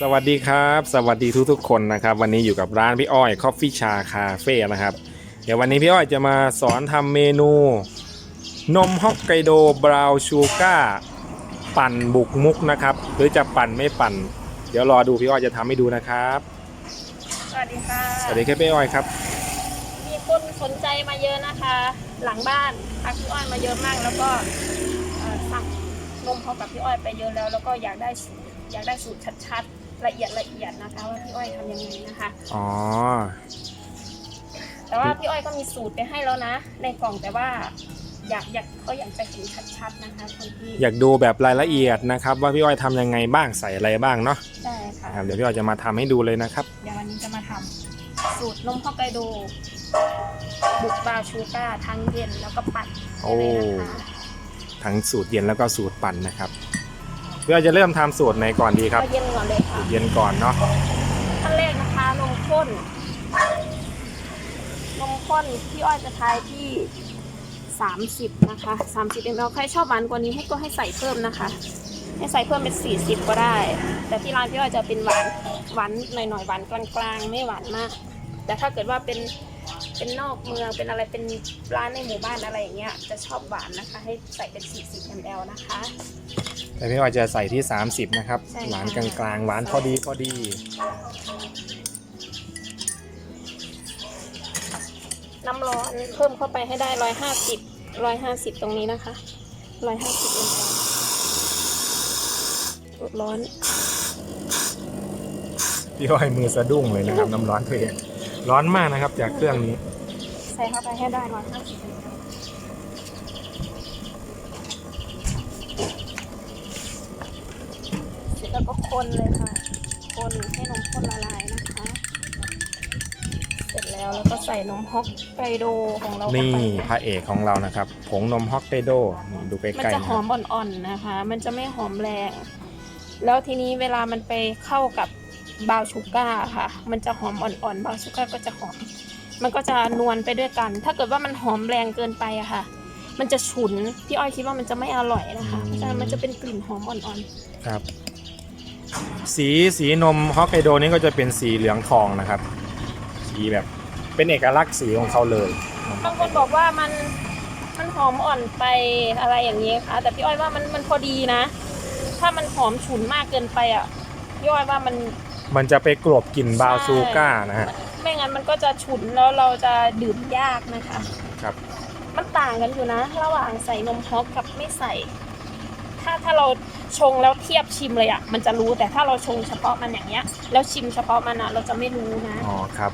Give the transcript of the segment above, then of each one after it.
สวัสดีครับ สวัสดีทุกทุกๆคนนะครับ วันนี้อยู่กับร้านพี่อ้อยคอฟฟี่ชาคาเฟ่นะครับ เดี๋ยววันนี้พี่อ้อยจะมาสอนทำเมนู นมฮอกไกโดบราวน์ชูการ์ปั่นบุกมุกนะครับ หรือจะปั่นไม่ปั่น เดี๋ยวรอดูพี่อ้อยจะทำให้ดูนะครับ สวัสดีค่ะ สวัสดีครับพี่อ้อยครับ มีคนสนใจมาเยอะนะคะ หลังบ้านทักพี่อ้อยมาเยอะมากแล้วก็เอ่อสั่งนมเขากับพี่อ้อยไปเยอะแล้ว แล้วก็อยากได้สูตรอยากได้สูตรชัดๆ ละเอียดละเอียดนะคะว่าพี่อ้อยทำยังไงนะคะ อ๋อ แต่ว่าพี่อ้อยก็มีสูตรไปให้แล้วนะ ในกล่องแต่ว่าอยากอยากเขาอยากจะเห็นชัดๆนะคะคนที่อยากดูแบบรายละเอียดนะครับ ว่าพี่อ้อยทำยังไงบ้างใส่อะไรบ้างเนาะใช่ค่ะครับเดี๋ยวพี่อ้อยจะมาทำให้ดูเลยนะครับ เดี๋ยววันนี้จะมาทำสูตรนมฮอกไกโด บุกบราวน์ชูการ์ทั้งเย็นแล้วก็ปั่นโอ้ ได้เลยนะคะ ทั้งสูตรเย็นแล้วก็สูตรปั่นนะครับ พี่อ้อยจะเริ่มทำสูตรไหนก่อนดีครับก็เย็นก่อนเลยค่ะ เย็นก่อนเนาะขั้นแรกนะคะนมข้น นมข้นพี่อ้อยจะทายที่ 30 นะคะ 30 ml ใครชอบหวานกว่านี้ให้ก็ให้ใส่เพิ่มนะคะ ให้ใส่เพิ่มเป็น 40 ก็ได้ แต่ที่ร้านพี่อ้อยจะเป็นหวานหวานหน่อยๆหวานกลางๆ ไม่หวานมาก แต่ถ้าเกิดว่าเป็นเป็นนอกเมืองเป็นอะไรเป็นร้านในหมู่บ้านอะไรอย่างเงี้ยจะชอบหวานนะคะ ให้ใส่เป็น 40 ml นะคะ แต่พี่อ้อยจะใส่ที่ 30 นะครับ ใช่ค่ะ หวานกลางๆ หวานพอดีพอดี น้ำร้อนเพิ่มเข้าไปให้ได้ร้อยห้าสิบร้อยห้าสิบตรงนี้นะคะร้อยห้าสิบมลร้อน พี่อ้อยมือสะดุ้งเลยนะครับ น้ำร้อนตัวเองร้อนมากนะครับจากเครื่องนี้ ใส่เข้าไปให้ได้ร้อยห้าสิบเสร็จ แล้วก็คนเลยค่ะ คนให้นมข้นละลายนะคะ เสร็จแล้วแล้วก็ใส่นมฮอกไกโดของเราเข้านี่ไปพระเอกของเรานะครับ ผงนมฮอกไกโดนี่ดูใกมันล้ๆจะนะหคอรับมอ่อนๆนะคะ มันจะไม่หอมแรง แล้วทีนี้เวลามันไปเข้ากับบราวน์ชูการ์ค่ะ มันจะหอมอ่อนๆบราวน์ชูการ์ก็จะหอม มันก็จะนวลไปด้วยกัน ถ้าเกิดว่ามันหอมแรงเกินไปอะค่ะ มันจะฉุน พี่อ้อยคิดว่ามันจะไม่อร่อยนะคะเพราะฉะนั้นมันจะเป็นกลิ่นหอมอ่อนครับ สีสีนมฮอกไกโดนี่ก็จะเป็นสีเหลืองทองนะครับ สีแบบเป็นเอกลักษณ์สีของเขาเลยๆบางคนบอกว่ามันมันหอมอ่อนไปอะไรอย่างนี้ค่ะ แต่พี่อ้อยว่ามันมันพอดีนะ ถ้ามันหอมฉุนมากเกินไปอะพี่อ้อยว่ามันมันจะไปกลบกลิ่นบราวน์ชูการ์นะฮะไม่งั้นมันก็จะฉุนแล้วเราจะดื่มยากนะคะครับ มันต่างกันอยู่นะ ระหว่างใส่นมฮอกกับไม่ใส่ ถ้าถ้าเรา ชงแล้วเทียบชิมเลยอะ่ะมันจะรู้แต่ถ้าเราชงเฉพาะมันอย่างเงี้ย แล้วชิมเฉพาะมันอะเราจะไม่รู้นะอ๋อครับ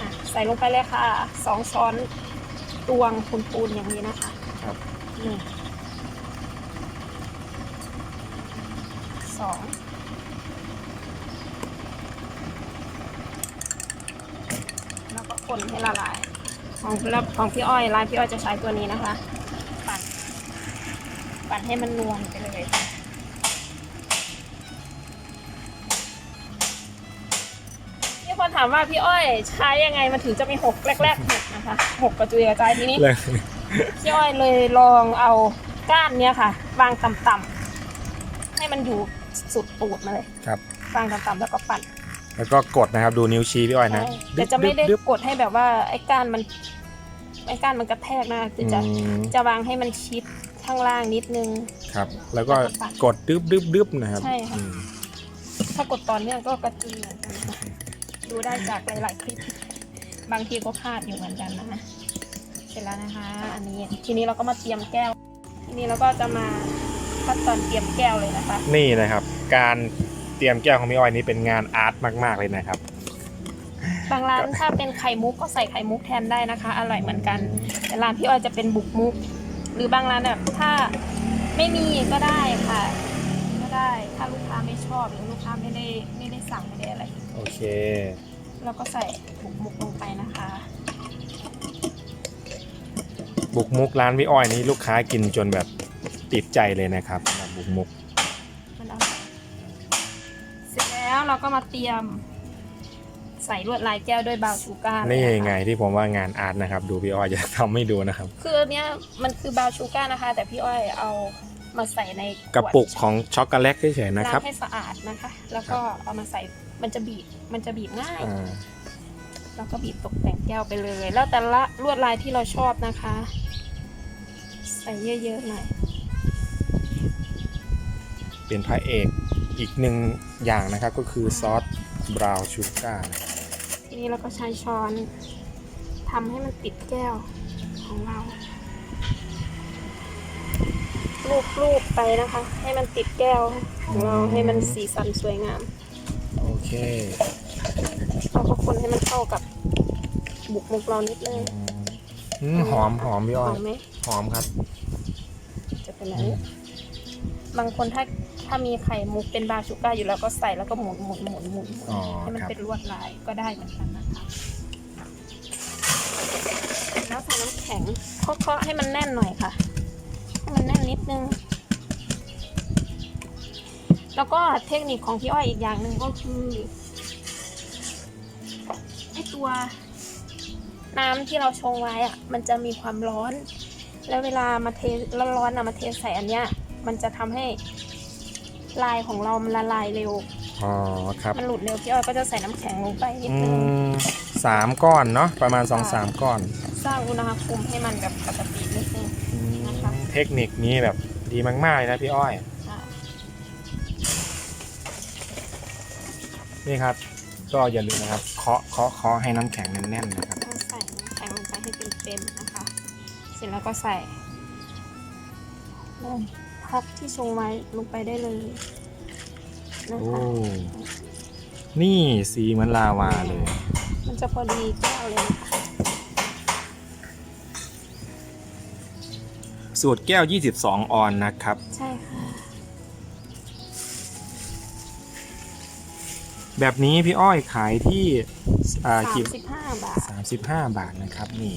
อะใส่ลงไปเลยค่ะสองช้อนตวงปูนๆอย่างนี้นะคะครับนี่สองแล้วก็คนให้ละลายของแล้วของพี่อ้อยร้านพี่อ้อยจะใช้ตัวนี้นะคะ ปั่นปั่นให้มันนวลไปเลยามว่าพี่อ้อยใช้ยังไงมันถึงจะไม่หกแรกๆหกนะคะหกกระจุยกระจายทีนี้เลยพี่อ้อยเลยลองเอาก้านเนี้ยค่ะ วางต่ำๆให้มันอยู่สุดตูดมาเลยครับวางต่ำๆแล้วก็ปั่นแล้วก็กดนะครับดูนิ้วชี้พี่อ้อยนะใช่แต่จะไม่ได้ดึบกดให้แบบว่าไอ้ก้านมันไอ้ก้านมันกระแทกนะๆคือจะอืมจะวางให้มันชิดข้างล่างนิดนึงครับ แล้วก็แล้วก็ปัดกดดึบดึบดึบนะครับใช่ค่ะอืมถ้ากดตอนเนื่องก็กระจุย ดูได้จากหลายๆคลิป บางทีก็พลาดอยู่เหมือนกันนะคะเสร็จแล้วนะคะ อันนี้ทีนี้เราก็มาเตรียมแก้ว ทีนี้เราก็จะมาขั้นตอนเตรียมแก้วเลยนะคะ นี่นะครับ การเตรียมแก้วของพี่อ้อยนี่เป็นงานอาร์ตมาก ๆ เลยนะครับ บางร้านถ้าเป็นไข่มุกก็ใส่ไข่มุกแทนได้นะคะ อร่อยเหมือนกัน แต่ร้านพี่อ้อยจะเป็นบุกมุก หรือบางร้านแบบถ้าไม่มีก็ได้ค่ะ ก็ได้ถ้าลูกค้าไม่ชอบหรือลูกค้าไม่ได้ไม่ได้สั่งไม่ได้อะไร โอเค เราก็ใส่บุกมุกลงไปนะคะ บุกมุกร้านพี่อ้อยนี่ลูกค้ากินจนแบบติดใจเลยนะครับสำหรับบุกมุก มันเอาเสร็จแล้วเราก็มาเตรียม ใส่ลวดลายแก้วด้วยบราวน์ชูการ์นี่เลยะคะไงที่ผมว่างานอาร์ตนะครับ ดูพี่อ้อยจะทำให้ดูนะครับ คืออันเนี้ยมันคือบราวน์ชูการ์นะคะ แต่พี่อ้อยเอามาใส่ในขวดกระปุกของช็อกโกแลตเฉยๆนะครับ ล้างให้สะอาดนะคะ แล้วก็เอามาใส่ มันจะบีบมันจะบีบง่าย อ่าแล้วก็บีบตกแต่งแก้วไปเลย แล้วแต่ละลวดลายที่เราชอบนะคะ ใส่เยอะๆหน่อย เป็นพระเอกอีกหนึ่งอย่างนะครับ ก็คือซอสบราวน์ชูการ์ทีนี้เราก็ใช้ช้อนทำให้มันติดแก้วของเรา ลูบๆไปนะคะ ให้มันติดแก้วของเราให้มันสีสันสวยงามโอ เคเราก็คนให้มันเข้ากับบุกมุกเรานิดนึงอืมหอมหอมพี่หอ้ออยมไหมหอมครับ จะเป็นอะไรบางคนถ้าถ้ามีไข่มุกเป็นบาชูก้าอยู่แล้วก็ใส่แล้วก็หมุนหมุนหมุนหมุนอ๋อให้มันครับ เป็นลวดลายก็ได้เหมือนกันนะคะแล้วใส่น้ำแข็งเคาะๆให้มันแน่นหน่อยค่ะให้มันแน่นนิดนึง แล้วก็เทคนิคของพี่อ้อยอีกอย่างหนึ่งก็คือไอตัวน้ำที่เราชงไว้อะมันจะมีความร้อน แล้วเวลามาเทร้อนๆอะมาเทใส่อันเนี้ย มันจะทำให้ลายของเรามันละลายเร็ว อ๋อครับมันหลุดเร็วพี่อ้อยก็จะใส่น้ำแข็งลงไปนิดอืนึงมสามก้อนเนาะประมาณสองสามก้อนสร้างอุณหภูมิให้มันแบบปกตินิดนึงนะคะ เทคนิคนี้แบบดีมากๆเลยนะพี่อ้อย นี่ครับ ก็อย่าลืมนะครับเคาะเคาะเคาะให้น้ำแข็งแน่นๆนะครับก็ใส่น้ำแข็งลงไปให้เต็มๆนะคะ เสร็จแล้วก็ใส่นมพักที่ชงไว้ลงไปได้เลยนะโอ้ คะนี่สีเหมือนลาวาเลย มันจะพอดีแก้วเลยนะคะสูตรแก้ว 22 ออนนะครับ ใช่ค่ะ แบบนี้พี่อ้อยขายที่อ่าสามกี่สิบห้าบาท35บาทนะครับนี่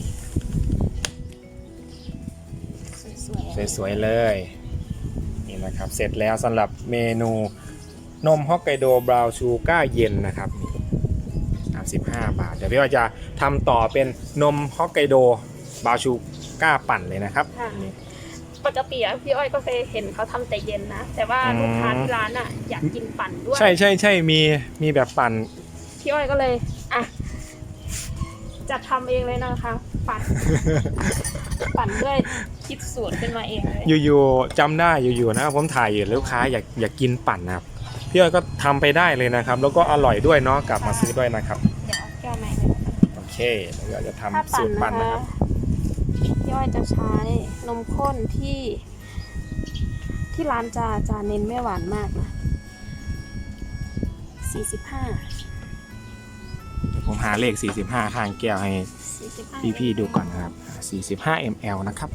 สวยๆสวยๆเลยนี่นะครับเสร็จแล้วสำหรับเมนูนมฮอกไกโดบราวน์ชูก้าเย็นนะครับนี่35บาท เดี๋ยวพี่อ้อยจะทำต่อเป็นนมฮอกไกโดบราวน์ชูก้าปั่นเลยนะครับค่ะ ปกติอะพี่อ้อยก็เคยเห็นเขาทำแต่เย็นนะ แต่ว่าอืมลูกค้าที่ร้านอะอยากกินปั่นด้วย ใช่ใช่ใช่มีมีแบบปั่น พี่อ้อยก็เลยอะจัดทำเองเลยนะคะ ปั่น ปั่นด้วยคิดสูตรขึ้นมาเองเลย อยู่ๆจำได้อยู่ๆนะครับผมถ่ายอยู่ลูกค้าอยากอยากกินปั่นนะครับพี่อ้อยก็ทำไปได้เลยนะครับ แล้วก็อร่อยด้วยเนาะกลับมาซื้อด้วยนะครับ เดี๋ยวเอาแก้วใหม่เลยนะคะโอเคแล้วก็จะทำถ้าสูปั่นตรปั่นนะนะคคะรับ พี่อ้อยจะใช้นมข้นที่ ที่ร้านจะจะเน้นไม่หวานมากนะสี่สิบห้าเดี๋ยวผมหาเลข 45 ข้างแก้วให้สี่สิบห้าพี่ๆดูก่อนนะครับ 45 ml นะครับ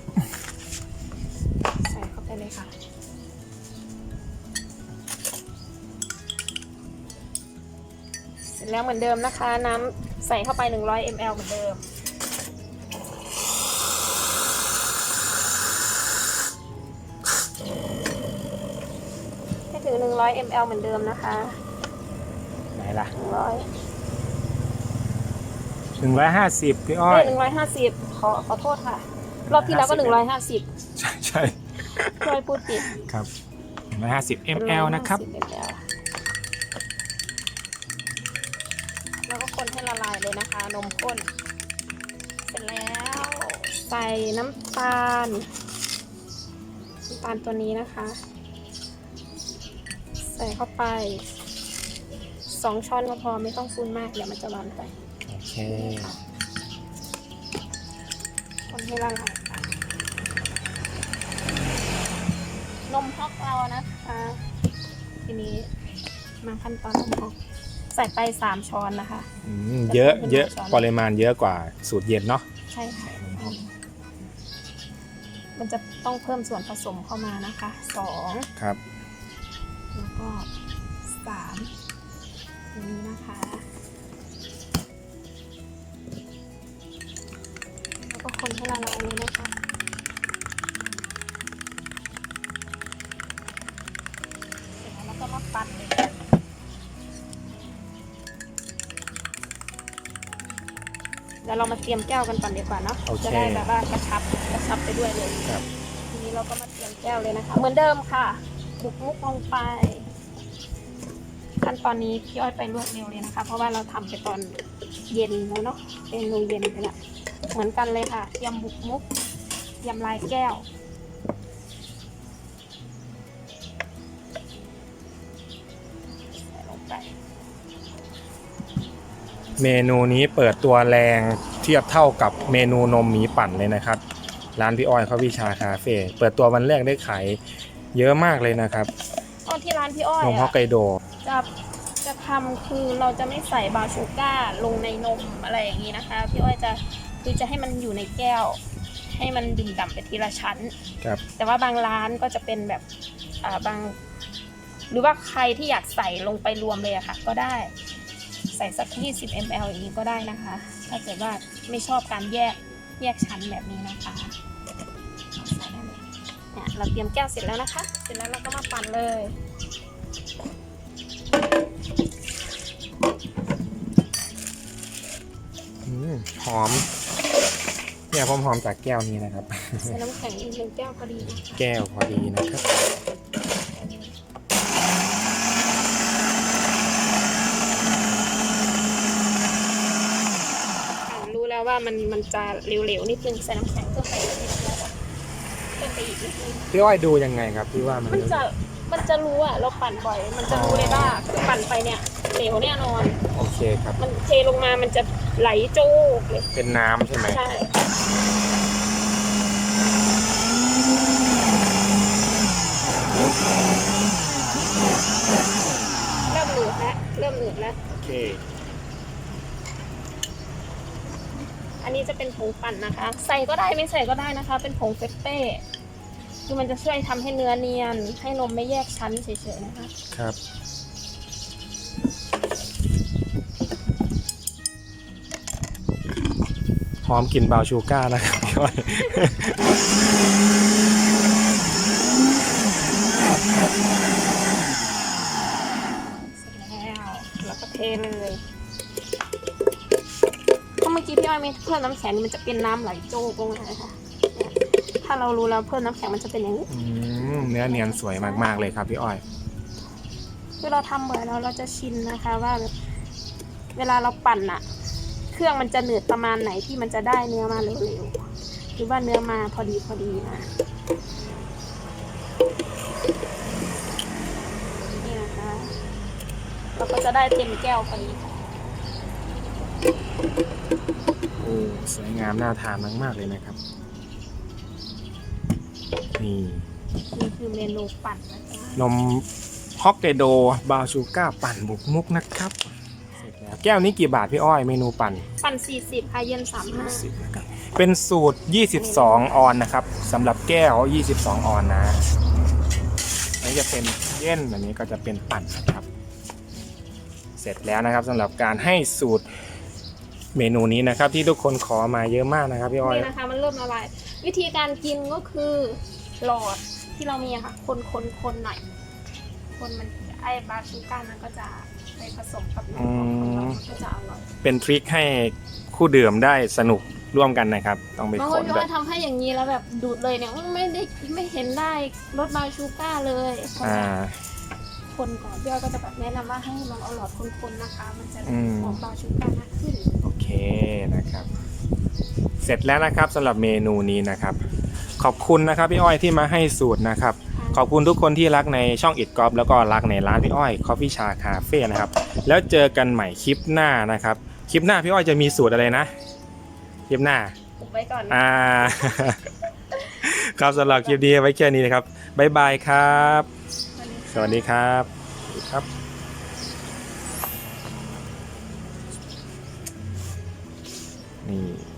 ใส่เข้าไปเลยค่ะ เสร็จแล้วเหมือนเดิมนะคะ น้ำใส่เข้าไป 100 ml เหมือนเดิม 100 ml เหมือนเดิมนะคะไหนล่ะ100 150พี่อ้อเอ้ยย150 ขอขอโทษค่ะ รอบที่แล้วก็ 150ใช่ใช่ช่วยพูดผิดครับ150 ml นะครับ 150 ml แล้วก็คนให้ละลายเลยนะคะ นมข้น เสร็จแล้ว ใส่น้ำตาล น้ำตาลตัวนี้นะคะใส่เข้าไปสองช้อนก็พอไม่ต้องฟูนมากเดี๋ยวมันจะหวานไปโอเคคนให้ละลายค่ะนมฮอกเรานะคะทีนี้มาขั้นตอนนมฮอกใส่ไปสามช้อนนะคะอืมเยอะเยอะปริมาณเยอะกว่าสูตรเย็นเนาะใช่ค่ะมันจะต้องเพิ่มส่วนผสมเข้ามานะคะสองครับ แล้วก็สามตรงนี้นะคะ แล้วก็คนให้ละลายเลยนะคะเสร็จแล้วเราก็มาปั่นเลยเดี๋ยวเรามาเตรียมแก้วกันก่อนดีกว่าเนาะโอเคจะได้แบบว่ากระชับกระชับไปด้วยเลย ครับ ทีนี้เราก็มาเตรียมแก้วเลยนะคะ เหมือนเดิมค่ะ บุกมุกลงไป ขั้นตอนนี้พี่อ้อยไปรวดเร็วเลยนะคะ เพราะว่าเราทำไปตอนเย็นแล้วเนาะเมนูเย็นไปละเหมือนกันเลยค่ะยำบุกมุกยำลายแก้วเมนูนี้เปิดตัวแรงเทียบเท่ากับเมนูนมหมีปั่นเลยนะครับ ร้านพี่อ้อยเขาวิชาคาเฟ่เปิดตัววันแรกได้ขาย เยอะมากเลยนะครับตอนที่ร้านพี่อ้อยนมฮอกอะไกโดจะจะทำคือเราจะไม่ใส่บราวน์ชูก้าร์ลงในนมอะไรอย่างนี้นะคะ พี่อ้อยจะคือจะให้มันอยู่ในแก้ว ให้มันดื่มด่ำไปทีละชั้นครับแต่ว่าบางร้านก็จะเป็นแบบอ่าบาง หรือว่าใครที่อยากใส่ลงไปรวมเลยอะค่ะ ก็ได้ ใส่สัก 20 ml อย่างนี้ก็ได้นะคะ ถ้าเกิดว่าไม่ชอบการแยกแยกชั้นแบบนี้นะคะใส่ได้เลย เนี่ยเราเตรียมแก้วเสร็จแล้วนะคะ เสร็จแล้วเราก็มาปั่นเลย อืมหอมเนี่ยหอมหอมๆจากแก้วนี้นะครับ ใส่น้ำแข็งอีกหนึ่งแก้วพอดีนะคะแก้วพอดีนะครับอ่ารู้แล้วว่ามันมันจะเหลวๆนิดนึงใส่น้ำแข็งเพิ่มไป อีกนิดนึงเพิ่มไปอีกนิดนึงพี่อ้อยดูยังไงครับพี่ว่ามันมันจะมันจะรู้อะเราปั่นบ่อย มันจะรู้เลยว่าคือปั่นไปเนี่ยเหลวแน่นอน โอเคครับ มันเทลงมามันจะไหลโจกเลยเป็นน้ำใช่ไหมใช่เริ่มหนืดแล้วเริ่มหนืดแล้วโอเค อันนี้จะเป็นผงปั่นนะคะ ใส่ก็ได้ไม่ใส่ก็ได้นะคะ เป็นผงเฟปเป้ คือมันจะช่วยทำให้เนื้อเนียน ให้นมไม่แยกชั้นเฉยๆนะคะ ครับ หอมกลิ่นบราวน์ชูก้าร์นะครับพี่อ้อย เสร็จแล้วแล้วก็เทเลยถ้าเมื่อกี้พี่อ้อยไม่เพิ่มน้ำแข็งนี่มันจะเป็นน้ำไหลโจกลงมาเลยค่ะเนี่ย ถ้าเรารู้แล้วเพิ่มน้ำแข็งมันจะเป็นอย่างนี้ อืมเนื้อเนียนสวยมากๆเลยครับพี่อ้อย คือเราทำบ่อยแล้วเราจะชินนะคะว่าแบบเวลาเราปั่นอะเครื่องมันจะหนืดประมาณไหนที่มันจะได้เนื้อมาเร็วๆหรือว่าเนื้อมาพอดีพอดีนะนี่นะคะเราก็จะได้เต็มแก้วพอดีค่ะโอ้สวยงามน่าทานมากๆเลยนะครับ นี่ นี่คือเมนูปั่นนะจ๊ะนมฮอกไกโดบราวน์ชูก้าร์ปั่นบุกมุกนะครับเสร็จแล้วแก้วนี้กี่บาทพี่อ้อยเมนูปั่น ปั่น 40ค่ะเย็น35 10นะครับเป็นสูตร 22 ออนนะครับสำหรับแก้ว 22 ออนนะอันนี้จะเป็นเย็นอันนี้ก็จะเป็นปั่นนะครับ เสร็จแล้วนะครับสำหรับการให้สูตรเมนูนี้นะครับ ที่ทุกคนขอมาเยอะมากนะครับพี่อ้อย นี่นะคะมันเริ่มละลายวิธีการกินก็คือ หลอดที่เรามีอะค่ะ คนคนคนหน่อย คนมันไอ้บาชูก้ามันก็จะไปผสมกับนมของเรามันก็จะอร่อยเป็นทริคให้คู่ดื่มได้สนุกร่วมกันนะครับ ต้องไปบางคคนนก็แบบว่าทำให้อย่างนี้แล้วแบบดูดเลยเนี่ยไม่ได้ไม่เห็นได้รสบาชูก้าเลยคนอ่าคนก่อนพี่อ้อยก็จะแบบแนะนำว่าให้ลองเอาหลอดคนๆนะคะ มันจะอืม หอมบาชูก้ามากขึ้น โอเคนะครับ เสร็จแล้วนะครับสำหรับเมนูนี้นะครับ ขอบคุณนะครับพี่อ้อยที่มาให้สูตรนะครับ ขอบคุณทุกคนที่รักในช่องอิดกอฟแล้วก็รักในร้านพี่อ้อยคอฟฟี่ชาคาเฟ่นะครับ แล้วเจอกันใหม่คลิปหน้านะครับ คลิปหน้าพี่อ้อยจะมีสูตรอะไรนะ คลิปหน้าอุบไว้ก่อนนะอ่า ครับสำหรับคลิปนี้ไว้แค่นี้นะครับบ๊ายบายครับ สวัสดีครับสวัสดีครับนี่